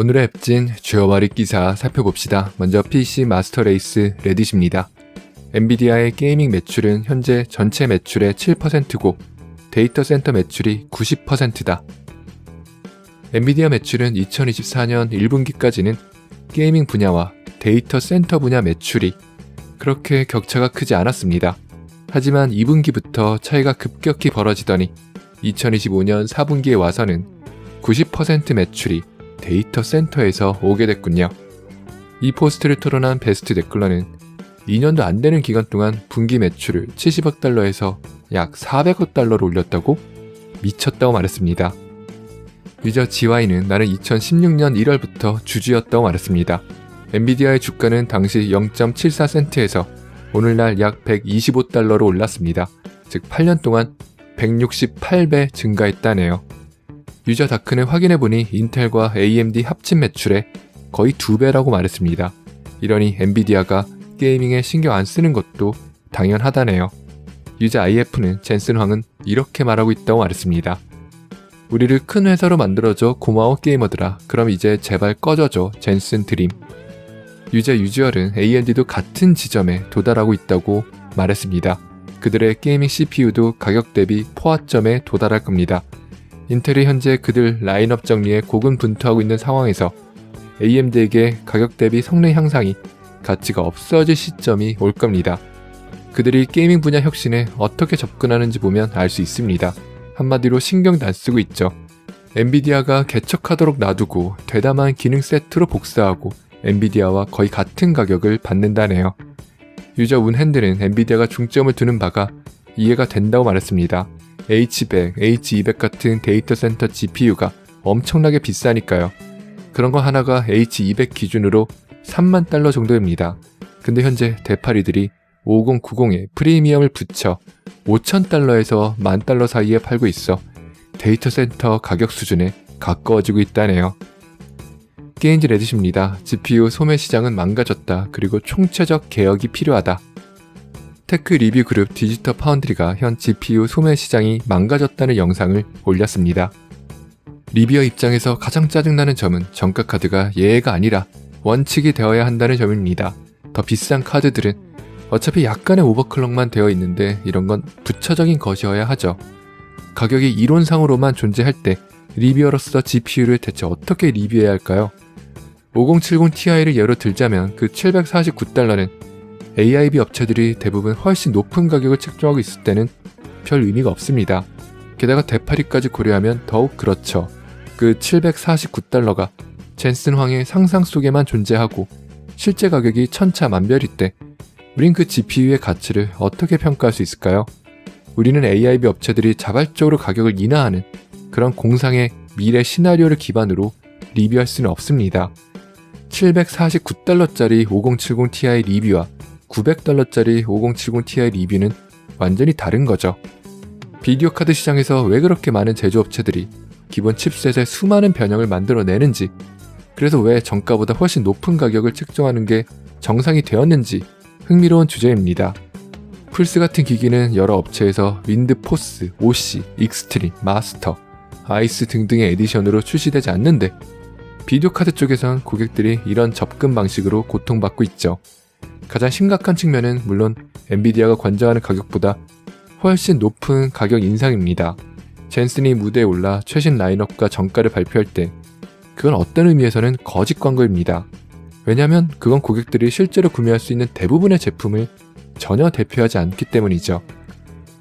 오늘의 앱진 주요 머리 기사 살펴봅시다. 먼저 PC 마스터 레이스 레딧입니다. 엔비디아의 게이밍 매출은 현재 전체 매출의 7%고 데이터 센터 매출이 90%다. 엔비디아 매출은 2024년 1분기까지는 게이밍 분야와 데이터 센터 분야 매출이 그렇게 격차가 크지 않았습니다. 하지만 2분기부터 차이가 급격히 벌어지더니 2025년 4분기에 와서는 90% 매출이 데이터 센터에서 오게 됐군요. 이 포스트를 토론한 베스트 댓글러는 2년도 안 되는 기간 동안 분기 매출을 70억 달러에서 약 400억 달러로 올렸다고 미쳤다고 말했습니다. 유저 GY는 나는 2016년 1월부터 주주였다고 말했습니다. 엔비디아의 주가는 당시 0.74센트에서 오늘날 약 125달러로 올랐습니다. 즉 8년 동안 168배 증가했다네요. 유저 다크는 확인해보니 인텔과 AMD 합친 매출의 거의 2배라고 말했습니다. 이러니 엔비디아가 게이밍에 신경 안 쓰는 것도 당연하다네요. 유저 IF는 젠슨 황은 이렇게 말하고 있다고 말했습니다. 우리를 큰 회사로 만들어줘 고마워 게이머들아. 그럼 이제 제발 꺼져줘 젠슨 드림. 유저 유주얼은 AMD도 같은 지점에 도달하고 있다고 말했습니다. 그들의 게이밍 CPU도 가격 대비 포화점에 도달할 겁니다. 인텔이 현재 그들 라인업 정리에 고군분투하고 있는 상황에서 AMD에게 가격 대비 성능 향상이 가치가 없어질 시점이 올 겁니다. 그들이 게이밍 분야 혁신에 어떻게 접근하는지 보면 알 수 있습니다. 한마디로 신경도 안 쓰고 있죠. 엔비디아가 개척하도록 놔두고 되담한 기능 세트로 복사하고 엔비디아와 거의 같은 가격을 받는다네요. 유저 운 핸드는 엔비디아가 중점을 두는 바가 이해가 된다고 말했습니다. H100, H200 같은 데이터 센터 GPU가 엄청나게 비싸니까요. 그런 거 하나가 H200 기준으로 3만 달러 정도입니다. 근데 현재 대파리들이 5090에 프리미엄을 붙여 5천 달러에서 만 달러 사이에 팔고 있어 데이터 센터 가격 수준에 가까워지고 있다네요. 게임즈 레딧입니다. GPU 소매 시장은 망가졌다. 그리고 총체적 개혁이 필요하다. 테크 리뷰 그룹 디지털 파운드리가 현 GPU 소매 시장이 망가졌다는 영상을 올렸습니다. 리뷰어 입장에서 가장 짜증나는 점은 정가 카드가 예외가 아니라 원칙이 되어야 한다는 점입니다. 더 비싼 카드들은 어차피 약간의 오버클럭만 되어 있는데 이런 건 부차적인 것이어야 하죠. 가격이 이론상으로만 존재할 때 리뷰어로서 GPU를 대체 어떻게 리뷰해야 할까요? 5070 Ti를 예로 들자면 그 749달러는 AIB 업체들이 대부분 훨씬 높은 가격을 책정하고 있을 때는 별 의미가 없습니다. 게다가 대파리까지 고려하면 더욱 그렇죠. 그 749달러가 젠슨 황의 상상 속에만 존재하고 실제 가격이 천차만별일 때 우린 그 GPU의 가치를 어떻게 평가할 수 있을까요? 우리는 AIB 업체들이 자발적으로 가격을 인하하는 그런 공상의 미래 시나리오를 기반으로 리뷰할 수는 없습니다. 749달러짜리 5070 Ti 리뷰와 900달러짜리 5070 Ti 리뷰는 완전히 다른 거죠. 비디오 카드 시장에서 왜 그렇게 많은 제조업체들이 기본 칩셋에 수많은 변형을 만들어내는지, 그래서 왜 정가보다 훨씬 높은 가격을 책정하는 게 정상이 되었는지 흥미로운 주제입니다. 플스 같은 기기는 여러 업체에서 윈드포스, OC, 익스트림, 마스터, 아이스 등등의 에디션으로 출시되지 않는데 비디오 카드 쪽에선 고객들이 이런 접근 방식으로 고통받고 있죠. 가장 심각한 측면은 물론 엔비디아가 관장하는 가격보다 훨씬 높은 가격 인상입니다. 젠슨이 무대에 올라 최신 라인업과 정가를 발표할 때 그건 어떤 의미에서는 거짓 광고입니다. 왜냐하면 그건 고객들이 실제로 구매할 수 있는 대부분의 제품을 전혀 대표하지 않기 때문이죠.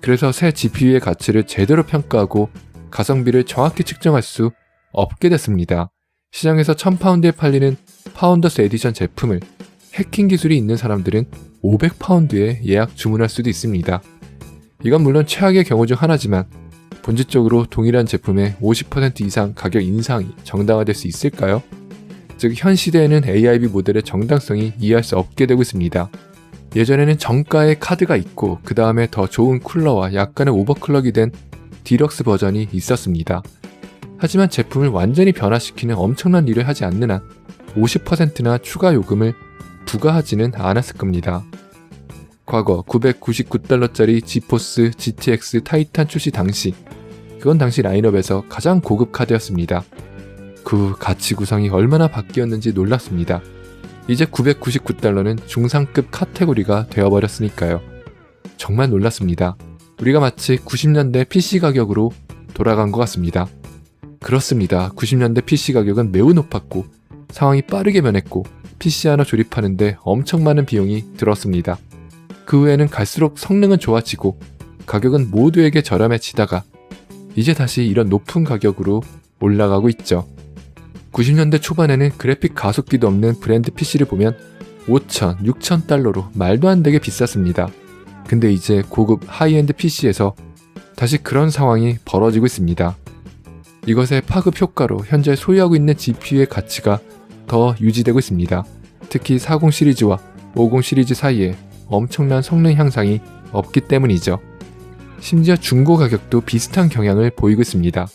그래서 새 GPU의 가치를 제대로 평가하고 가성비를 정확히 측정할 수 없게 됐습니다. 시장에서 1000파운드에 팔리는 파운더스 에디션 제품을 해킹 기술이 있는 사람들은 500파운드에 예약 주문할 수도 있습니다. 이건 물론 최악의 경우 중 하나지만 본질적으로 동일한 제품의 50% 이상 가격 인상이 정당화될 수 있을까요? 즉, 현 시대에는 AIB 모델의 정당성이 이해할 수 없게 되고 있습니다. 예전에는 정가의 카드가 있고 그 다음에 더 좋은 쿨러와 약간의 오버클럭이 된 디럭스 버전이 있었습니다. 하지만 제품을 완전히 변화시키는 엄청난 일을 하지 않는 한 50%나 추가 요금을 부과하지는 않았을 겁니다. 과거 999달러짜리 지포스 GTX 타이탄 출시 당시 그건 당시 라인업에서 가장 고급 카드였습니다. 그후 가치 구성이 얼마나 바뀌었는지 놀랐습니다. 이제 999달러는 중상급 카테고리가 되어버렸으니까요. 정말 놀랐습니다. 우리가 마치 90년대 PC 가격으로 돌아간 것 같습니다. 그렇습니다. 90년대 PC 가격은 매우 높았고 상황이 빠르게 변했고 PC 하나 조립하는데 엄청 많은 비용이 들었습니다. 그 후에는 갈수록 성능은 좋아지고 가격은 모두에게 저렴해지다가 이제 다시 이런 높은 가격으로 올라가고 있죠. 90년대 초반에는 그래픽 가속기도 없는 브랜드 PC를 보면 5천, 6천 달러로 말도 안 되게 비쌌습니다. 근데 이제 고급 하이엔드 PC에서 다시 그런 상황이 벌어지고 있습니다. 이것의 파급 효과로 현재 소유하고 있는 GPU의 가치가 더 유지되고 있습니다. 특히 40 시리즈와 50 시리즈 사이에 엄청난 성능 향상이 없기 때문이죠. 심지어 중고 가격도 비슷한 경향을 보이고 있습니다.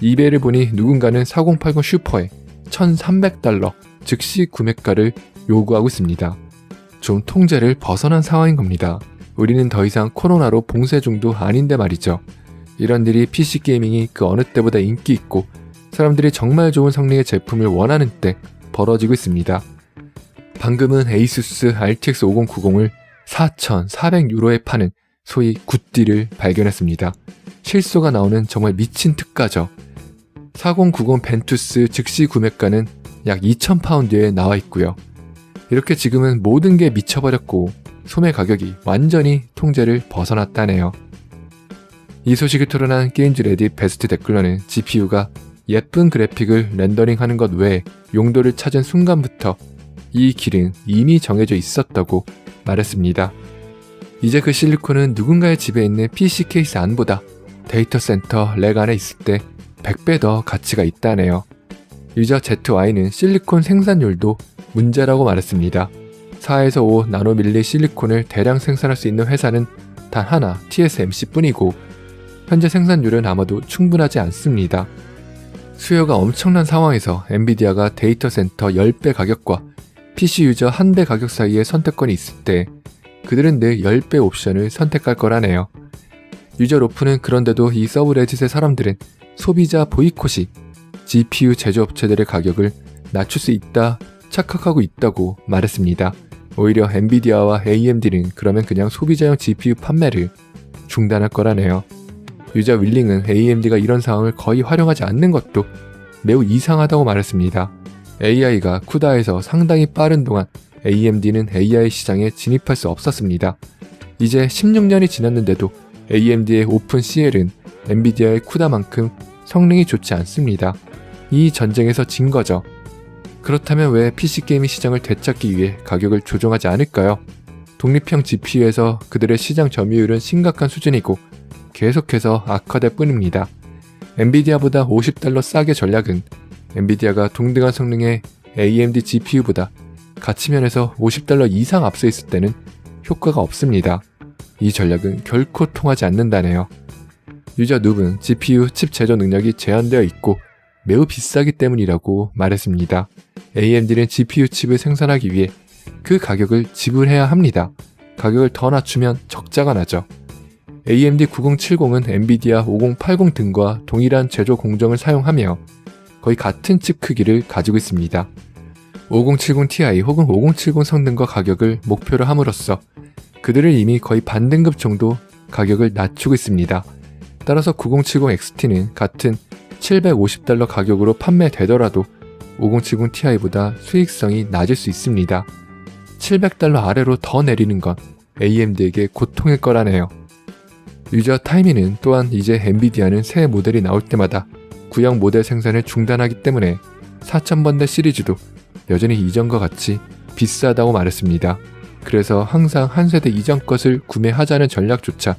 이베이를 보니 누군가는 4080 슈퍼에 1300달러 즉시 구매가를 요구하고 있습니다. 좀 통제를 벗어난 상황인 겁니다. 우리는 더 이상 코로나로 봉쇄 중도 아닌데 말이죠. 이런 일이 PC 게이밍이 그 어느 때보다 인기 있고 사람들이 정말 좋은 성능의 제품을 원하는 때 벌어지고 있습니다. 방금은 에이수스 RTX 5090을 4,400유로에 파는 소위 굿딜을 발견했습니다. 실소가 나오는 정말 미친 특가죠. 4090 벤투스 즉시 구매가는 약 2,000파운드에 나와 있고요. 이렇게 지금은 모든 게 미쳐버렸고 소매 가격이 완전히 통제를 벗어났다네요. 이 소식을 토론한 게임즈 레딧 베스트 댓글러는 GPU가 예쁜 그래픽을 렌더링하는 것 외에 용도를 찾은 순간부터 이 길은 이미 정해져 있었다고 말했습니다. 이제 그 실리콘은 누군가의 집에 있는 PC 케이스 안보다 데이터 센터 렉 안에 있을 때 100배 더 가치가 있다네요. 유저 ZY는 실리콘 생산율도 문제라고 말했습니다. 4에서 5 나노밀리 실리콘을 대량 생산할 수 있는 회사는 단 하나 TSMC 뿐이고 현재 생산율은 아마도 충분하지 않습니다. 수요가 엄청난 상황에서 엔비디아가 데이터 센터 10배 가격과 PC 유저 1대 가격 사이에 선택권이 있을 때 그들은 늘 10배 옵션을 선택할 거라네요. 유저 로프는 그런데도 이 서브레딧의 사람들은 소비자 보이콧이 GPU 제조업체들의 가격을 낮출 수 있다 착각하고 있다고 말했습니다. 오히려 엔비디아와 AMD는 그러면 그냥 소비자용 GPU 판매를 중단할 거라네요. 유저 윌링은 AMD가 이런 상황을 거의 활용하지 않는 것도 매우 이상하다고 말했습니다. AI가 쿠다에서 상당히 빠른 동안 AMD는 AI 시장에 진입할 수 없었습니다. 이제 16년이 지났는데도 AMD의 오픈 CL은 엔비디아의 쿠다만큼 성능이 좋지 않습니다. 이 전쟁에서 진 거죠. 그렇다면 왜 PC게이밍 시장을 되찾기 위해 가격을 조정하지 않을까요? 독립형 GPU에서 그들의 시장 점유율은 심각한 수준이고 계속해서 악화될 뿐입니다. 엔비디아보다 50달러 싸게 전략은 엔비디아가 동등한 성능의 AMD GPU보다 가치면에서 50달러 이상 앞서 있을 때는 효과가 없습니다. 이 전략은 결코 통하지 않는다네요. 유저 누브는 GPU 칩 제조 능력이 제한되어 있고 매우 비싸기 때문이라고 말했습니다. AMD는 GPU 칩을 생산하기 위해 그 가격을 지불해야 합니다. 가격을 더 낮추면 적자가 나죠. AMD 9070은 엔비디아 5080 등과 동일한 제조 공정을 사용하며 거의 같은 칩 크기를 가지고 있습니다. 5070 Ti 혹은 5070 성능과 가격을 목표로 함으로써 그들을 이미 거의 반등급 정도 가격을 낮추고 있습니다. 따라서 9070 XT는 같은 750달러 가격으로 판매되더라도 5070 Ti보다 수익성이 낮을 수 있습니다. 700달러 아래로 더 내리는 건 AMD에게 고통일 거라네요. 유저 타이미는 또한 이제 엔비디아는 새 모델이 나올 때마다 구형 모델 생산을 중단하기 때문에 4000번대 시리즈도 여전히 이전과 같이 비싸다고 말했습니다. 그래서 항상 한 세대 이전 것을 구매하자는 전략조차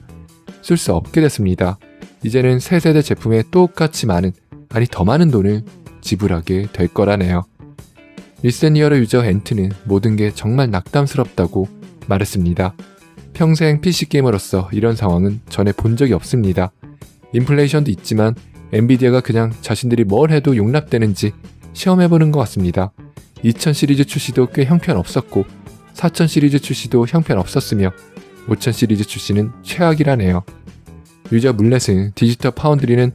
쓸 수 없게 됐습니다. 이제는 새 세대 제품에 똑같이 많은, 아니 더 많은 돈을 지불하게 될 거라네요. 리센이어러 유저 엔트는 모든 게 정말 낙담스럽다고 말했습니다. 평생 PC게이머로서 이런 상황은 전에 본 적이 없습니다. 인플레이션도 있지만 엔비디아가 그냥 자신들이 뭘 해도 용납되는지 시험해보는 것 같습니다. 2000 시리즈 출시도 꽤 형편없었고 4000 시리즈 출시도 형편없었으며 5000 시리즈 출시는 최악이라네요. 유저 물렛은 디지털 파운드리는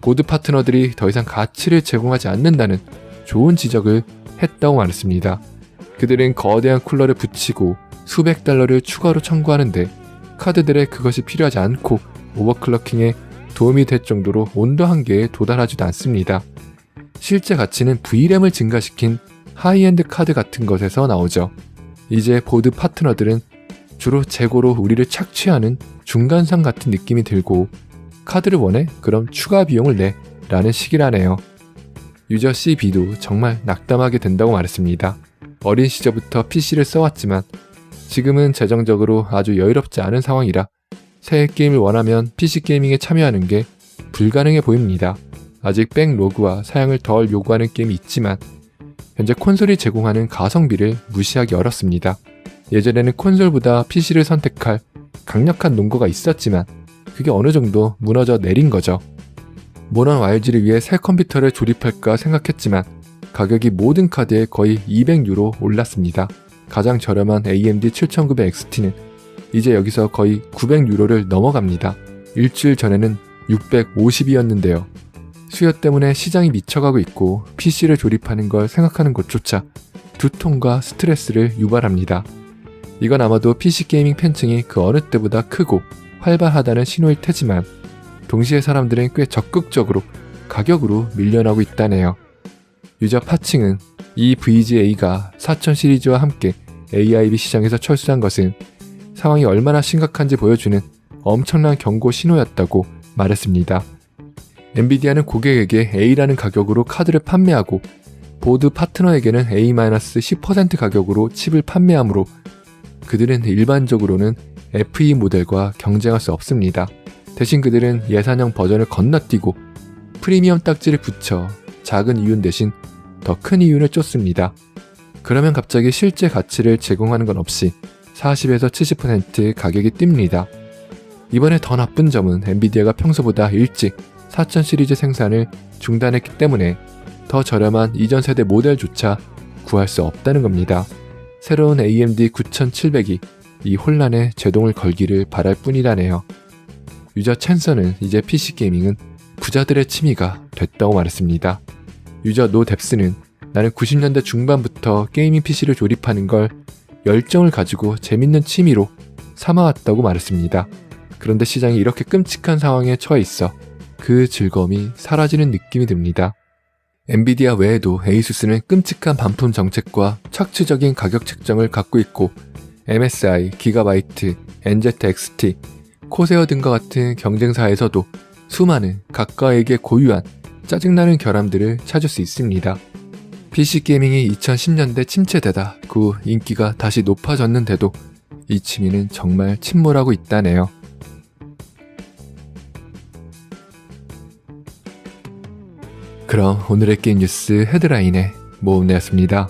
보드 파트너들이 더 이상 가치를 제공하지 않는다는 좋은 지적을 했다고 말했습니다. 그들은 거대한 쿨러를 붙이고 수백 달러를 추가로 청구하는데 카드들에 그것이 필요하지 않고 오버클럭킹에 도움이 될 정도로 온도 한계에 도달하지도 않습니다. 실제 가치는 V램을 증가시킨 하이엔드 카드 같은 것에서 나오죠. 이제 보드 파트너들은 주로 재고로 우리를 착취하는 중간상 같은 느낌이 들고 카드를 원해? 그럼 추가 비용을 내 라는 식이라네요. 유저 CB도 정말 낙담하게 된다고 말했습니다. 어린 시절부터 PC를 써왔지만 지금은 재정적으로 아주 여유롭지 않은 상황이라 새 게임을 원하면 PC 게이밍에 참여하는 게 불가능해 보입니다. 아직 백로그와 사양을 덜 요구하는 게임이 있지만 현재 콘솔이 제공하는 가성비를 무시하기 어렵습니다. 예전에는 콘솔보다 PC를 선택할 강력한 논거가 있었지만 그게 어느 정도 무너져 내린 거죠. 모넌 YG를 위해 새 컴퓨터를 조립할까 생각했지만 가격이 모든 카드에 거의 200유로 올랐습니다. 가장 저렴한 AMD 7900XT는 이제 여기서 거의 900유로를 넘어갑니다. 일주일 전에는 650이었는데요. 수요 때문에 시장이 미쳐가고 있고 PC를 조립하는 걸 생각하는 것조차 두통과 스트레스를 유발합니다. 이건 아마도 PC 게이밍 팬층이 그 어느 때보다 크고 활발하다는 신호일 테지만 동시에 사람들은 꽤 적극적으로 가격으로 밀려나고 있다네요. 유저 파층은 이 VGA가 4000 시리즈와 함께 AIB 시장에서 철수한 것은 상황이 얼마나 심각한지 보여주는 엄청난 경고 신호였다고 말했습니다. 엔비디아는 고객에게 A라는 가격으로 카드를 판매하고 보드 파트너에게는 A-10% 가격으로 칩을 판매하므로 그들은 일반적으로는 FE 모델과 경쟁할 수 없습니다. 대신 그들은 예산형 버전을 건너뛰고 프리미엄 딱지를 붙여 작은 이윤 대신 더 큰 이윤을 쫓습니다. 그러면 갑자기 실제 가치를 제공하는 건 없이 40에서 70% 가격이 뜁니다. 이번에 더 나쁜 점은 엔비디아가 평소보다 일찍 4000 시리즈 생산을 중단했기 때문에 더 저렴한 이전 세대 모델조차 구할 수 없다는 겁니다. 새로운 AMD 9700이 이 혼란에 제동을 걸기를 바랄 뿐이라네요. 유저 챈서는 이제 PC 게이밍은 부자들의 취미가 됐다고 말했습니다. 유저 노뎁스는 나는 90년대 중반부터 게이밍 PC를 조립하는 걸 열정을 가지고 재밌는 취미로 삼아왔다고 말했습니다. 그런데 시장이 이렇게 끔찍한 상황에 처해 있어 그 즐거움이 사라지는 느낌이 듭니다. 엔비디아 외에도 에이수스는 끔찍한 반품 정책과 착취적인 가격 책정을 갖고 있고 MSI, 기가바이트, NZXT, 코세어 등과 같은 경쟁사에서도 수많은 각가에게 고유한 짜증나는 결함들을 찾을 수 있습니다. PC 게이밍이 2010년대 침체되다 그 후 인기가 다시 높아졌는데도 이 취미는 정말 침몰하고 있다네요. 그럼 오늘의 게임 뉴스 헤드라인에 모음내었습니다.